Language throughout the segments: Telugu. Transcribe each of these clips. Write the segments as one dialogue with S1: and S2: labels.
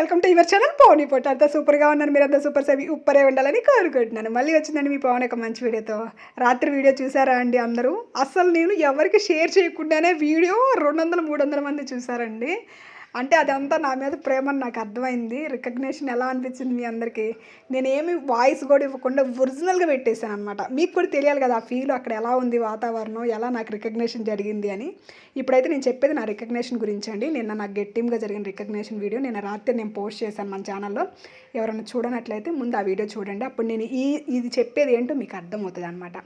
S1: వెల్కమ్ టు యువర్ ఛానల్ పోనీ పొట్టు అంతా సూపర్గా ఉన్నాను మీరు అంతా సూపర్ సేవి ఉప్పరే ఉండాలని కోరుకుంటున్నాను. మళ్ళీ వచ్చిందండి మీ పవన్ ఒక మంచి వీడియోతో. రాత్రి వీడియో చూసారా అండి అందరూ? అసలు నేను ఎవరికి షేర్ చేయకుండానే వీడియో రెండు వందల మూడు వందల మంది చూసారండి. అంటే అదంతా నా మీద ప్రేమ నాకు అర్థమైంది. రికగ్నేషన్ ఎలా అనిపించింది మీ అందరికీ? నేనేమి వాయిస్ కూడా ఇవ్వకుండా ఒరిజినల్గా పెట్టేశాను అనమాట మీకు కూడా తెలియాలి కదా ఆ ఫీల్ అక్కడ ఎలా ఉంది వాతావరణం ఎలా నాకు రికగ్నేషన్ జరిగింది అని. ఇప్పుడైతే నేను చెప్పేది నా రికగ్నేషన్ గురించి అండి. నిన్న నాకు గెట్టిమ్గా జరిగిన రికగ్నేషన్ వీడియో నిన్న రాత్రి నేను పోస్ట్ చేశాను మన ఛానల్లో ఎవరైనా చూడనట్లయితే ముందు ఆ వీడియో చూడండి. అప్పుడు నేను ఈ ఇది చెప్పేది ఏంటో మీకు అర్థమవుతుంది అనమాట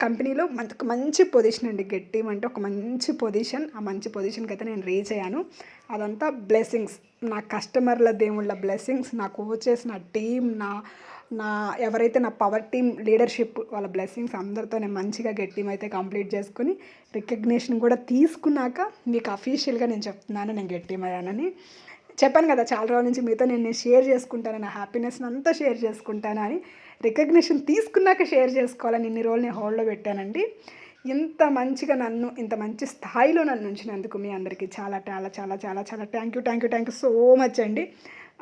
S1: కంపెనీలో మనకు మంచి పొజిషన్ అండి. గట్టి అంటే ఒక మంచి పొజిషన్. ఆ మంచి పొజిషన్కి అయితే నేను రీచ్ అయ్యాను. అదంతా బ్లెస్సింగ్స్. నా కస్టమర్ల దేవుళ్ళ బ్లెస్సింగ్స్. నా కోచెస్ నా టీం నా నా ఎవరైతే నా పవర్ టీం లీడర్షిప్ వాళ్ళ బ్లెస్సింగ్స్ అందరితో నేను మంచిగా గెట్ టీం అయితే కంప్లీట్ చేసుకుని రికగ్నేషన్ కూడా తీసుకున్నాక మీకు అఫీషియల్గా నేను చెప్తున్నాను. నేను గెట్ టీం అయ్యానని. చెప్పాను కదా చాలా రోజుల నుంచి మీతో నేను షేర్ చేసుకుంటాను నా హ్యాపీనెస్ని అంతా షేర్ చేసుకుంటాను అని రికగ్నిషన్ తీసుకున్నాక షేర్ చేసుకోవాలని ఇన్ని రోజులు నేను హోల్డ్లో పెట్టానండి. ఇంత మంచిగా నన్ను ఇంత మంచి స్థాయిలో నన్ను ఉంచినందుకు మీ అందరికీ చాలా చాలా చాలా చాలా చాలా thank you thank you thank you so much అండి.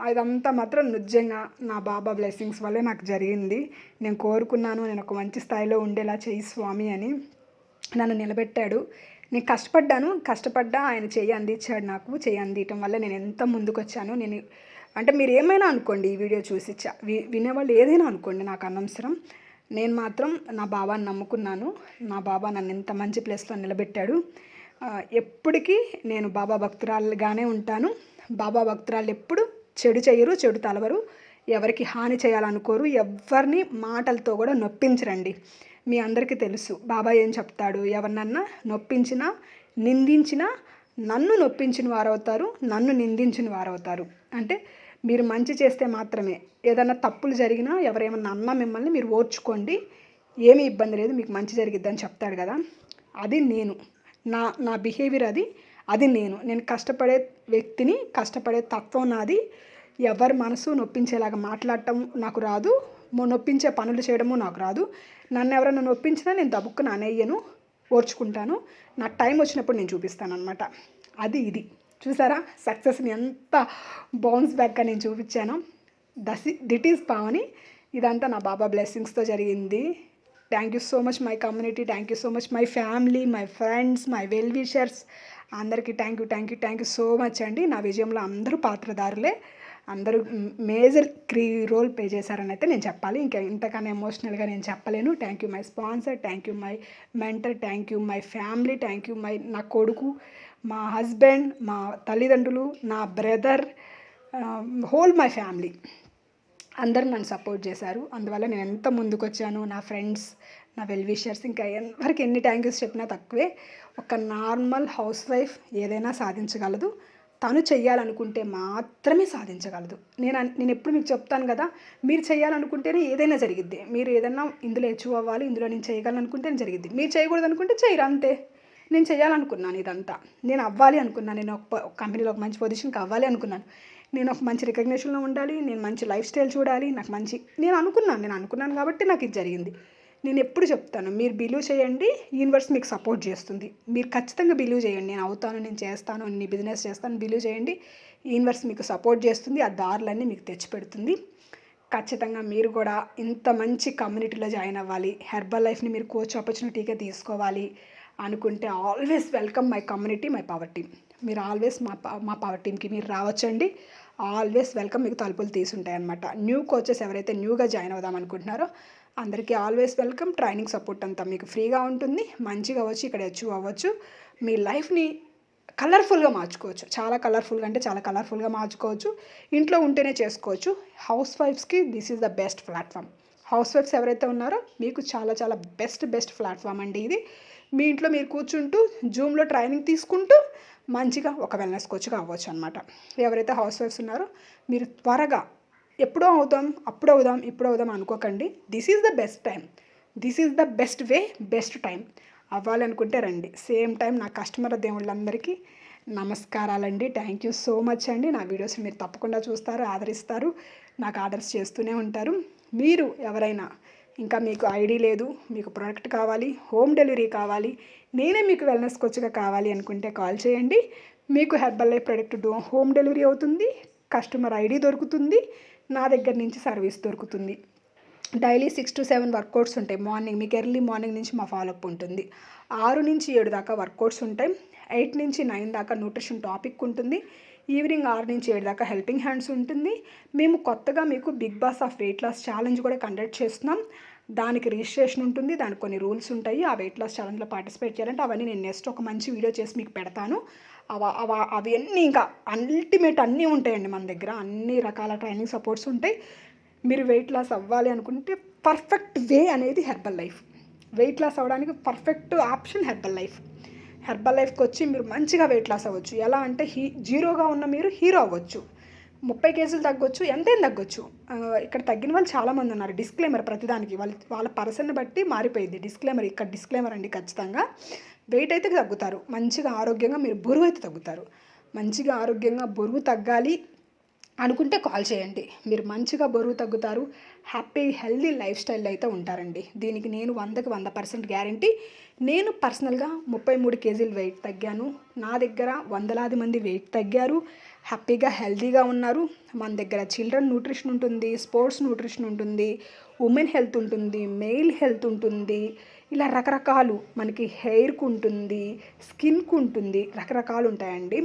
S1: అదంతా మాత్రం నిజంగా నా బాబా బ్లెస్సింగ్స్ వల్లే నాకు జరిగింది. నేను కోరుకున్నాను నేను ఒక మంచి స్థాయిలో ఉండేలా చేయి స్వామి అని నన్ను నిలబెట్టాడు. నేను కష్టపడ్డాను కష్టపడ్డా ఆయన చెయ్యి అందించాడు నాకు చెయ్యి అందించడం వల్ల నేను ఎంత ముందుకు వచ్చాను నేను అంటే మీరు ఏమైనా అనుకోండి ఈ వీడియో చూసి చ వి- వినేవాళ్ళు ఏదైనా అనుకోండి నాకు అనవసరం. నేను మాత్రం నా బాబాని నమ్ముకున్నాను. నా బాబా నన్ను ఎంత మంచి ప్లేస్లో నిలబెట్టాడు. ఎప్పటికీ నేను బాబా భక్తురాలుగానే ఉంటాను. బాబా భక్తురాలు ఎప్పుడు చెడు చేయరు చెడు తలవరు. ఎవరికి హాని చేయాలనుకోరు ఎవరిని మాటలతో కూడా నొప్పించరండి. మీ అందరికీ తెలుసు బాబా ఏం చెప్తాడు? ఎవరినన్నా నొప్పించినా నిందించినా నన్ను నొప్పించిన వారవుతారు నన్ను నిందించిన వారవుతారు. అంటే మీరు మంచి చేస్తే మాత్రమే. ఏదైనా తప్పులు జరిగినా ఎవరేమన్నా అన్నా మిమ్మల్ని మీరు ఓర్చుకోండి. ఏమీ ఇబ్బంది లేదు మీకు మంచి జరిగిద్దని చెప్తాడు కదా. అది నేను. నా నా బిహేవియర్ అది. అది నేను. నేను కష్టపడే వ్యక్తిని కష్టపడే తత్వం నాది. ఎవరి మనసు నొప్పించేలాగా మాట్లాడటం నాకు రాదు. నొప్పించే పనులు చేయడము నాకు రాదు. నన్ను ఎవరైనా నొప్పించినా నేను దబుక్కున అనేయ్యను ఓర్చుకుంటాను. నా టైం వచ్చినప్పుడు నేను చూపిస్తాను అనమాట అది ఇది. చూసారా? సక్సెస్ని ఎంత బౌన్స్ బ్యాక్గా నేను చూపించాను. This it is Pavani. ఇదంతా నా బాబా బ్లెస్సింగ్స్తో జరిగింది. Thank you so much my community. Thank you so much my family my friends my well wishers. అందరికీ thank you thank you thank you so much అండి. నా విజయంలో అందరూ పాత్రదారులే అందరూ మేజర్ క్రీ రోల్ ప్లే చేశారని అయితే నేను చెప్పాలి. ఇంకా ఇంతకన్నా ఎమోషనల్గా నేను చెప్పలేను. Thank you my sponsor thank you my mentor thank you my family thank you my నా కొడుకు మా హస్బెండ్ మా తల్లిదండ్రులు నా బ్రదర్ హోల్ మై ఫ్యామిలీ అందరూ నన్ను సపోర్ట్ చేశారు. అందువల్ల నేను ఎంత ముందుకు వచ్చాను నా ఫ్రెండ్స్ నా వెల్ విషర్స్ ఇంకా ఎవరికి ఎన్ని థ్యాంక్యూస్ చెప్పినా తక్కువే. ఒక నార్మల్ హౌస్ వైఫ్ ఏదైనా సాధించగలదు. తను చేయాలనుకుంటే మాత్రమే సాధించగలదు. నేను నేను ఎప్పుడు మీకు చెప్తాను కదా మీరు చేయాలనుకుంటేనే ఏదైనా జరిగిద్ది. మీరు ఏదైనా ఇందులో అచీవ్ అవ్వాలి ఇందులో నేను చేయగలనుకుంటేనే జరిగిద్ది. మీరు చేయకూడదు అనుకుంటే చేయరు అంతే. నేను చేయాలనుకున్నాను ఇదంతా. నేను అవ్వాలి అనుకున్నాను. నేను ఒక ఒక కంపెనీలో ఒక మంచి పొజిషన్కి అవ్వాలి అనుకున్నాను. నేను ఒక మంచి రికగ్నేషన్లో ఉండాలి. నేను మంచి లైఫ్ స్టైల్ చూడాలి. నాకు మంచి నేను అనుకున్నాను. నేను అనుకున్నాను కాబట్టి నాకు ఇది జరిగింది. నేను ఎప్పుడు చెప్తాను మీరు బిలీవ్ చేయండి యూనివర్స్ మీకు సపోర్ట్ చేస్తుంది. మీరు ఖచ్చితంగా బిలీవ్ చేయండి నేను అవుతాను నేను చేస్తాను నేను బిజినెస్ చేస్తాను బిలీవ్ చేయండి. యూనివర్స్ మీకు సపోర్ట్ చేస్తుంది ఆ దారులన్నీ మీకు తెచ్చిపెడుతుంది. ఖచ్చితంగా మీరు కూడా ఇంత మంచి కమ్యూనిటీలో జాయిన్ అవ్వాలి హెర్బల్ లైఫ్ని మీరు కోచ్ ఆపర్చునిటీగా తీసుకోవాలి అనుకుంటే always welcome my community my power team. మీరు ఆల్వేస్ మా మా పవర్ టీమ్కి మీరు రావచ్చండి. ఆల్వేస్ వెల్కమ్ మీకు తలుపులు తీసుంటాయి అనమాట న్యూ కోచెస్ ఎవరైతే న్యూగా జాయిన్ అవుదాం అనుకుంటున్నారో అందరికీ ఆల్వేస్ వెల్కమ్. ట్రైనింగ్ సపోర్ట్ అంతా మీకు ఫ్రీగా ఉంటుంది. మంచిగా వచ్చి ఇక్కడ అచీవ్ అవ్వచ్చు. మీ లైఫ్ని కలర్ఫుల్గా మార్చుకోవచ్చు. చాలా కలర్ఫుల్గా అంటే చాలా కలర్ఫుల్గా మార్చుకోవచ్చు. ఇంట్లో ఉంటేనే చేసుకోవచ్చు. House వైఫ్స్కి this is the best platform. House వైఫ్స్ ఎవరైతే ఉన్నారో మీకు చాలా చాలా బెస్ట్ బెస్ట్ ప్లాట్ఫామ్ అండి ఇది. మీ ఇంట్లో మీరు కూర్చుంటూ జూమ్లో ట్రైనింగ్ తీసుకుంటూ మంచిగా ఒక వెల్నెస్ కోచ్గా అవ్వచ్చు అనమాట ఎవరైతే హౌస్ వైఫ్స్ ఉన్నారో మీరు త్వరగా ఎప్పుడో అవుతాం అప్పుడు అవుదాం ఇప్పుడు అవుదాం అనుకోకండి. This is the best time this is the best way best time అవ్వాలనుకుంటే రండి. సేమ్ టైం నా కస్టమర్ దేవుళ్ళందరికీ నమస్కారాలండి. థ్యాంక్ యూ సో మచ్ అండి. నా వీడియోస్ మీరు తప్పకుండా చూస్తారు ఆదరిస్తారు. నాకు ఆర్డర్స్ చేస్తూనే ఉంటారు. మీరు ఎవరైనా ఇంకా మీకు ఐడి లేదు మీకు ప్రోడక్ట్ కావాలి హోమ్ డెలివరీ కావాలి నేనే మీకు వెల్నెస్ కోచ్గా కావాలి అనుకుంటే కాల్ చేయండి. మీకు హెర్బల్ లైఫ్ ప్రోడక్ట్ డో హోమ్ డెలివరీ అవుతుంది కస్టమర్ ఐడి దొరుకుతుంది. నా దగ్గర నుంచి సర్వీస్ దొరుకుతుంది. Daily six to seven workouts ఉంటాయి. మార్నింగ్ మీకు ఎర్లీ మార్నింగ్ నుంచి మా ఫాలోఅప్ ఉంటుంది. ఆరు నుంచి ఏడు దాకా వర్కౌట్స్ ఉంటాయి. ఎయిట్ నుంచి నైన్ దాకా న్యూట్రిషన్ టాపిక్ ఉంటుంది. ఈవినింగ్ ఆరు నుంచి ఏడు దాకా హెల్పింగ్ హ్యాండ్స్ ఉంటుంది. మేము కొత్తగా మీకు big boss of weight loss challenge కూడా కండక్ట్ చేస్తున్నాం. దానికి రిజిస్ట్రేషన్ ఉంటుంది. దానికి కొన్ని రూల్స్ ఉంటాయి. ఆ వెయిట్ లాస్ ఛాలెంజ్లో పార్టిసిపేట్ చేయాలంటే అవన్నీ నేను నెక్స్ట్ ఒక మంచి వీడియో చేసి మీకు పెడతాను. అవ అవ అవన్నీ ఇంకా అల్టిమేట్ అన్నీ ఉంటాయండి మన దగ్గర. అన్ని రకాల ట్రైనింగ్ సపోర్ట్స్ ఉంటాయి. మీరు వెయిట్ లాస్ అవ్వాలి అనుకుంటే పర్ఫెక్ట్ వే అనేది హెర్బల్ లైఫ్ వెయిట్ లాస్ అవ్వడానికి పర్ఫెక్ట్ ఆప్షన్ హెర్బల్ లైఫ్ హెర్బల్ లైఫ్కి వచ్చి మీరు మంచిగా వెయిట్ లాస్ అవ్వచ్చు. ఎలా అంటే హీ జీరోగా ఉన్న మీరు హీరో అవ్వచ్చు. ముప్పై కేజీలు తగ్గొచ్చు ఎంతేం తగ్గొచ్చు. ఇక్కడ తగ్గిన వాళ్ళు చాలామంది ఉన్నారు. డిస్క్లైమర్ ప్రతిదానికి. వాళ్ళ వాళ్ళ పర్సన్ బట్టి మారిపోయింది. డిస్క్లైమర్ ఇక్కడ డిస్క్లైమర్ అండి ఖచ్చితంగా. వెయిట్ అయితే తగ్గుతారు. మంచిగా ఆరోగ్యంగా మీరు బరువు అయితే తగ్గుతారు. మంచిగా ఆరోగ్యంగా బరువు తగ్గాలి అనుకుంటే కాల్ చేయండి. మీరు మంచిగా బరువు తగ్గుతారు. హ్యాపీ హెల్దీ లైఫ్ స్టైల్ అయితే ఉంటారండి. దీనికి నేను వందకి వంద పర్సెంట్ గ్యారంటీ. నేను పర్సనల్గా ముప్పై మూడు కేజీలు వెయిట్ తగ్గాను. నా దగ్గర వందలాది మంది వెయిట్ తగ్గారు. హ్యాపీగా హెల్దీగా ఉన్నారు. మన దగ్గర చిల్డ్రన్ న్యూట్రిషన్ ఉంటుంది స్పోర్ట్స్ న్యూట్రిషన్ ఉంటుంది ఉమెన్ హెల్త్ ఉంటుంది మెయిల్ హెల్త్ ఉంటుంది. ఇలా రకరకాలు మనకి హెయిర్కు ఉంటుంది స్కిన్కు ఉంటుంది రకరకాలు ఉంటాయండి.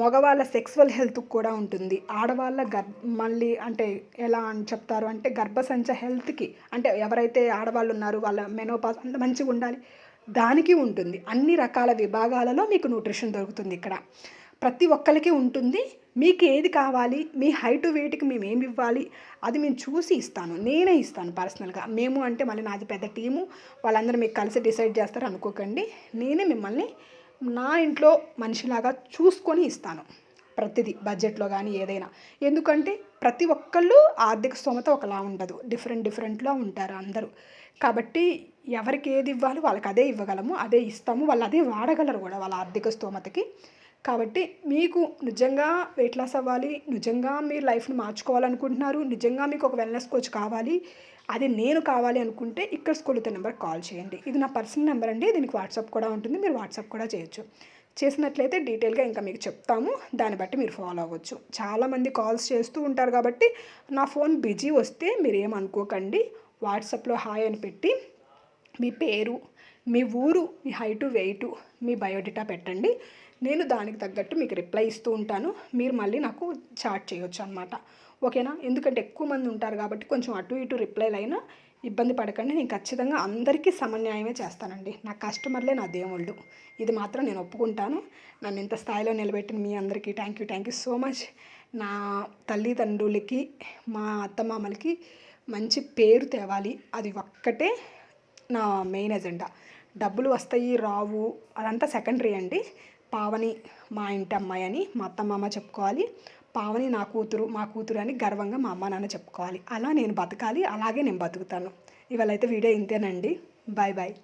S1: మగవాళ్ళ సెక్సువల్ హెల్త్కి కూడా ఉంటుంది. ఆడవాళ్ళ గర్ మళ్ళీ అంటే ఎలా అని చెప్తారు అంటే గర్భసంచ హెల్త్కి అంటే ఎవరైతే ఆడవాళ్ళు ఉన్నారు వాళ్ళ మెనోపాస్ అంత మంచిగా ఉండాలి దానికి ఉంటుంది. అన్ని రకాల విభాగాలలో మీకు న్యూట్రిషన్ దొరుకుతుంది ఇక్కడ. ప్రతి ఒక్కరికి ఉంటుంది. మీకు ఏది కావాలి మీ హైట్ వెయిట్కి మేము ఏమి ఇవ్వాలి అది మేము చూసి ఇస్తాను. నేనే ఇస్తాను పర్సనల్గా. మేము అంటే మళ్ళీ నాది పెద్ద టీము. వాళ్ళందరూ మీకు కలిసి డిసైడ్ చేస్తారు అనుకోకండి. నేనే మిమ్మల్ని నా ఇంట్లో మనిషిలాగా చూసుకొని ఇస్తాను. ప్రతిదీ బడ్జెట్లో కానీ ఏదైనా. ఎందుకంటే ప్రతి ఒక్కళ్ళు ఆర్థిక స్తోమత ఒకలా ఉండదు. డిఫరెంట్ డిఫరెంట్లో ఉంటారు అందరూ. కాబట్టి ఎవరికి ఏది ఇవ్వాలి వాళ్ళకి అదే ఇవ్వగలము అదే ఇస్తాము. వాళ్ళు అదే వాడగలరు కూడా వాళ్ళ ఆర్థిక స్తోమతకి కాబట్టి మీకు నిజంగా వెయిట్ లాస్ అవ్వాలి నిజంగా మీరు లైఫ్ని మార్చుకోవాలనుకుంటున్నారు నిజంగా మీకు ఒక వెల్నెస్ కోచ్ కావాలి అది నేను కావాలి అనుకుంటే ఇక్కడ స్కూల్ నెంబర్ కాల్ చేయండి. ఇది నా పర్సనల్ నెంబర్ అండి దీనికి వాట్సాప్ కూడా ఉంటుంది మీరు వాట్సాప్ కూడా చేయొచ్చు. చేసినట్లయితే డీటెయిల్గా ఇంకా మీకు చెప్తాము దాన్ని బట్టి మీరు ఫాలో అవ్వచ్చు. చాలామంది కాల్స్ చేస్తూ ఉంటారు కాబట్టి నా ఫోన్ బిజీ వస్తే మీరు ఏమనుకోకండి వాట్సాప్లో హాయ్ అని పెట్టి మీ పేరు మీ ఊరు మీ హైటు వెయిటు మీ బయోడేటా పెట్టండి. నేను దానికి తగ్గట్టు మీకు రిప్లై ఇస్తూ ఉంటాను. మీరు మళ్ళీ నాకు చాట్ చేయొచ్చు అనమాట ఓకేనా? ఎందుకంటే ఎక్కువ మంది ఉంటారు కాబట్టి కొంచెం అటు ఇటు రిప్లైలు అయినా ఇబ్బంది పడకండి. నేను ఖచ్చితంగా అందరికీ సమన్యాయమే చేస్తానండి. నా కస్టమర్లే నా దేవుళ్ళు. ఇది మాత్రం నేను ఒప్పుకుంటాను. నన్ను ఇంత స్థాయిలో నిలబెట్టిన మీ అందరికీ thank you thank you so much నా తల్లిదండ్రులకి మా అత్తమామలకి మంచి పేరు తేవాలి. అది ఒక్కటే నా మెయిన్ ఎజెండా. డబ్బులు వస్తాయి రావు. అదంతా సెకండరీ అండి. పావని మా ఇంటి అమ్మాయి అని మా అత్తమామ చెప్పుకోవాలి. పావని నా కూతురు మా కూతురు అని గర్వంగా మా అమ్మ నాన్న చెప్పుకోవాలి. అలా నేను బతకాలి అలాగే నేను బతుకుతాను. ఇవాళ అయితే వీడియో ఇంతేనండి. Bye bye